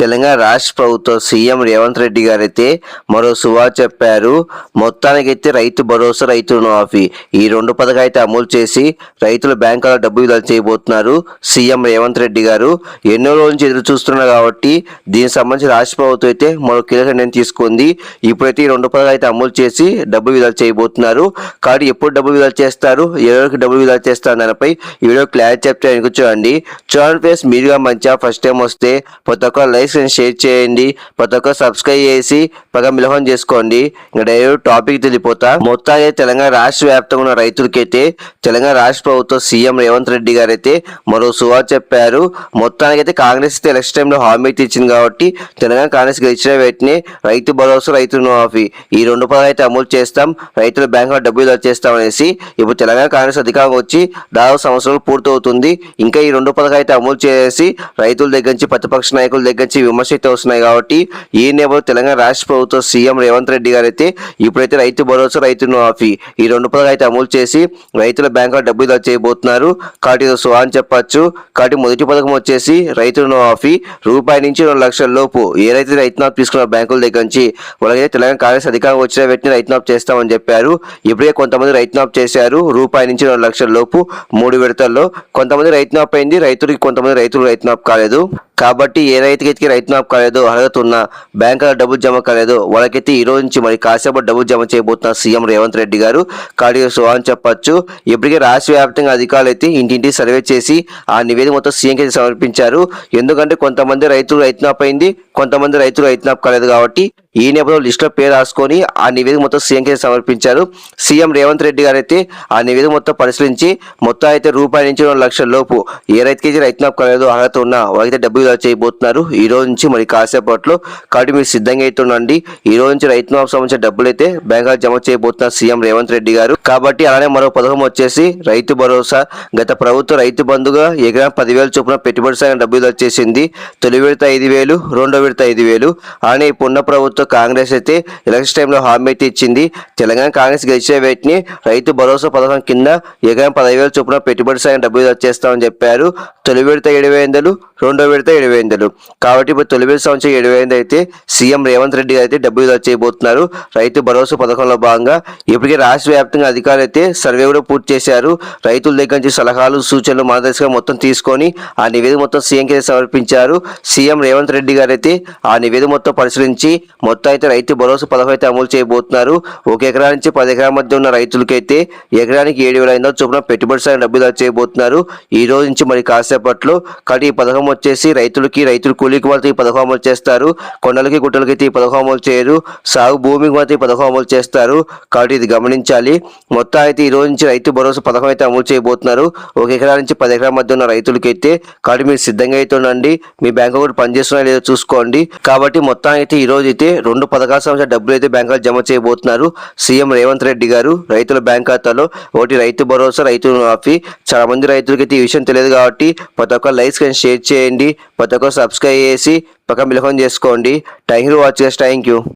తెలంగాణ రాష్ట్ర ప్రభుత్వం సీఎం రేవంత్ రెడ్డి గారు అయితే మరో సువా చెప్పారు. మొత్తానికైతే రైతు భరోసా రైతు రుణమాఫీ. ఈ రెండు పథకం అయితే అమలు చేసి రైతుల బ్యాంకులో డబ్బు విడుదల చేయబోతున్నారు సీఎం రేవంత్ రెడ్డి గారు. ఎన్నో రోజుల నుంచి ఎదురు చూస్తున్నారు కాబట్టి దీనికి సంబంధించి రాష్ట్ర ప్రభుత్వం అయితే మరో కీలక నిర్ణయం తీసుకుంది. ఇప్పుడైతే ఈ రెండు పథకం అయితే అమలు చేసి డబ్బు విడుదల చేయబోతున్నారు. కాబట్టి ఎప్పుడు డబ్బు విడుదల చేస్తారు? ఎవరికి డబ్బు విడుదల చేస్తారు? దానిపై ఈ వీడియో క్లారిటీ చెప్తే అనుకు చూడండి. చూడండి ఫేస్ మీరుగా మంచిగా ఫస్ట్ టైం వస్తే ప్రతి ఒక్క లైక్స్ అండ్ షేర్ చేయండి. ప్రతి ఒక్క సబ్స్క్రైబ్ చేసి పగ మిలహం చేసుకోండి. ఇంకా డైరెక్ట్ టాపిక్ తెలిపోతా. మొత్తానికి తెలంగాణ రాష్ట్ర వ్యాప్తంగా ఉన్న రైతులకైతే తెలంగాణ రాష్ట్ర ప్రభుత్వం సీఎం రేవంత్ రెడ్డి గారు అయితే మరో సువా చెప్పారు. మొత్తానికైతే కాంగ్రెస్ అయితే ఎలక్షన్ టైంలో హామీ అయితే ఇచ్చింది కాబట్టి తెలంగాణ కాంగ్రెస్ గెలిచిన వెంటనే రైతు భరోసా రైతు రుణమాఫీ ఈ రెండు పదాలు అయితే అమలు చేస్తాం. రైతుల బ్యాంకులో డబ్బులు చేస్తాం అనేసి ఇప్పుడు తెలంగాణ కాంగ్రెస్ అధికారం వచ్చి దాదాపు సంవత్సరాలు పూర్తవుతుంది. ఇంకా ఈ రెండు పథకాలు అయితే అమలు చేసి రైతుల దగ్గర నుంచి ప్రతిపక్ష నాయకుల దగ్గర నుంచి విమర్శ అయితే వస్తున్నాయి కాబట్టి ఈ నేపథ్యంలో తెలంగాణ రాష్ట్ర ప్రభుత్వం సీఎం రేవంత్ రెడ్డి గారు అయితే ఇప్పుడైతే రైతు భరోసా రైతు ఆఫీ ఈ రెండు పథకాలు అయితే అమలు చేసి రైతుల బ్యాంకులో డబ్బులు చేయబోతున్నారు. కాబట్టి సో అని చెప్పచ్చు. కాబట్టి మొదటి పథకం వచ్చేసి రైతు ఆఫీ రూపాయి నుంచి రెండు లక్షల లోపు ఏ రైతు రైతు తీసుకున్న బ్యాంకుల దగ్గర నుంచి వాళ్ళకైతే తెలంగాణ కాంగ్రెస్ అధికారం వచ్చిన వెంటనే రైతునాప్ చేస్తామని చెప్పారు. ఇప్పుడే కొంతమంది రైతునాప్ చేశారు. రూపాయి నుంచి రెండు లక్షల లోపు మూడు విడతల్లో కొంతమంది రైతునాప్ అయింది. రైతులకి కొంతమంది రైతులు రైతునాప్ కాలేదు. కాబట్టి ఏ రైతుకైతే రైతు నాప్ కాలేదు అర్హత ఉన్న బ్యాంకులో డబ్బులు జమ కాలేదు వాళ్ళకైతే ఈ రోజు నుంచి మరి కాసేపు డబ్బులు జమ చేయబోతున్న సీఎం రేవంత్ రెడ్డి గారు కాడి సో అని చెప్పొచ్చు. ఇప్పటికే రాష్ట్ర వ్యాప్తంగా అధికారులు అయితే ఇంటింటి సర్వే చేసి ఆ నివేదిక మొత్తం సీఎంకి అయితే సమర్పించారు. ఎందుకంటే కొంతమంది రైతులు రైతు నాప్ అయింది కొంతమంది రైతులు రైతు నాప్ కాలేదు కాబట్టి ఈ నేపథ్యంలో లిస్టులో పేరు రాసుకొని ఆ నివేదిక మొత్తం సీఎంకి సమర్పించారు. సీఎం రేవంత్ రెడ్డి గారు అయితే ఆ నివేదిక మొత్తం పరిశీలించి మొత్తం అయితే రూపాయి నుంచి రెండు లక్షల లోపు ఏ రైతుకైతే రైతు నాకు కాలేదు అర్హత ఉన్నా వాళ్ళకైతే డబ్బు విడుదల చేయబోతున్నారు. ఈ రోజు నుంచి మరి కాసేపట్లో కాబట్టి మీరు సిద్ధంగా అయితే ఉండండి. ఈ రోజు నుంచి రైతు నాప్ సంబంధించిన డబ్బులు అయితే బ్యాంకులు జమ చేయబోతున్నారు సీఎం రేవంత్ రెడ్డి గారు. కాబట్టి అలానే మరో పథకం వచ్చేసి రైతు భరోసా. గత ప్రభుత్వం రైతు బంధుగా ఎకరా పదివేల చొప్పున పెట్టుబడి సాగిన డబ్బు విడుదల చేసింది. తొలి విడత ఐదు వేలు రెండో విడత ఐదు వేలు. అలానే ఇప్పుడున్న ప్రభుత్వం కాంగ్రెస్ అయితే ఎలక్షన్ టైంలో హామీ అయితే ఇచ్చింది. తెలంగాణ కాంగ్రెస్ గెలిచిన వేటిని రైతు భరోసా పథకం కింద ఎకరం పదివేల చొప్పున పెట్టుబడి సాయం డబ్బు వచ్చేస్తామని చేస్తామని చెప్పారు. తొలి విడత ఏడు వందలు రెండో విడత ఏడు వేలు కాబట్టి ఇప్పుడు తొలి విడత సంవత్సరం ఏడు వేలు అయితే సీఎం రేవంత్ రెడ్డి గారు అయితే డబ్బు చేయబోతున్నారు. రైతు భరోసా పథకంలో భాగంగా ఇప్పటికే రాష్ట్ర వ్యాప్తంగా అధికారులు అయితే సర్వే కూడా పూర్తి చేశారు. రైతుల దగ్గర నుంచి సలహాలు సూచనలు మార్గదర్శకం మొత్తం తీసుకొని ఆ నివేదిక మొత్తం సీఎంకి అయితే సమర్పించారు. సీఎం రేవంత్ రెడ్డి గారు అయితే ఆ నివేదిక మొత్తం పరిశీలించి మొత్తం అయితే రైతు భరోసా పథకం అయితే అమలు చేయబోతున్నారు. ఒక ఎకరా నుంచి పది ఎకరాల మధ్య ఉన్న రైతులకైతే ఎకరానికి ఏడు వేల ఐదు వందల చొప్పున పెట్టుబడి సాయం డబ్బు చేయబోతున్నారు. ఈ రోజు నుంచి మరి కాసేపట్లో కాబట్టి ఈ పథకం వచ్చేసి రైతులకి రైతులు కూలీకి వాళ్ళతో ఈ పథకం అమలు చేస్తారు. కొండలకి గుట్టలకి అయితే ఈ పథకం అమలు చేయరు. సాగు భూమికి మాత్రం ఈ పథకం అమలు చేస్తారు. కాబట్టి ఇది గమనించాలి. మొత్తం అయితే ఈ రోజు నుంచి రైతు భరోసా పథకం అయితే అమలు చేయబోతున్నారు. ఒక ఎకరా నుంచి పది ఎకరాల మధ్య ఉన్న రైతులకైతే కాబట్టి మీరు సిద్ధంగా అయితే ఉండండి. మీ బ్యాంక్ అకౌంట్ పనిచేస్తున్నా లేదో చూసుకోండి. కాబట్టి మొత్తం అయితే ఈ రోజు అయితే రెండు పథకాల సంబంధించిన డబ్బులు అయితే బ్యాంకులో జమ చేయబోతున్నారు. సీఎం రేవంత్ రెడ్డి గారు రైతుల బ్యాంక్ ఖాతాలో ఒకటి రైతు భరోసా రైతు మాఫీ చాలా మంది రైతులకైతే ఈ విషయం తెలియదు కాబట్టి ప్రతి ఒక్క లైక్స్ కానీ షేర్ చేయండి. ప్రతి ఒక్క సబ్స్క్రైబ్ చేసి పక్క మిలకం చేసుకోండి. Thank you watch thank you.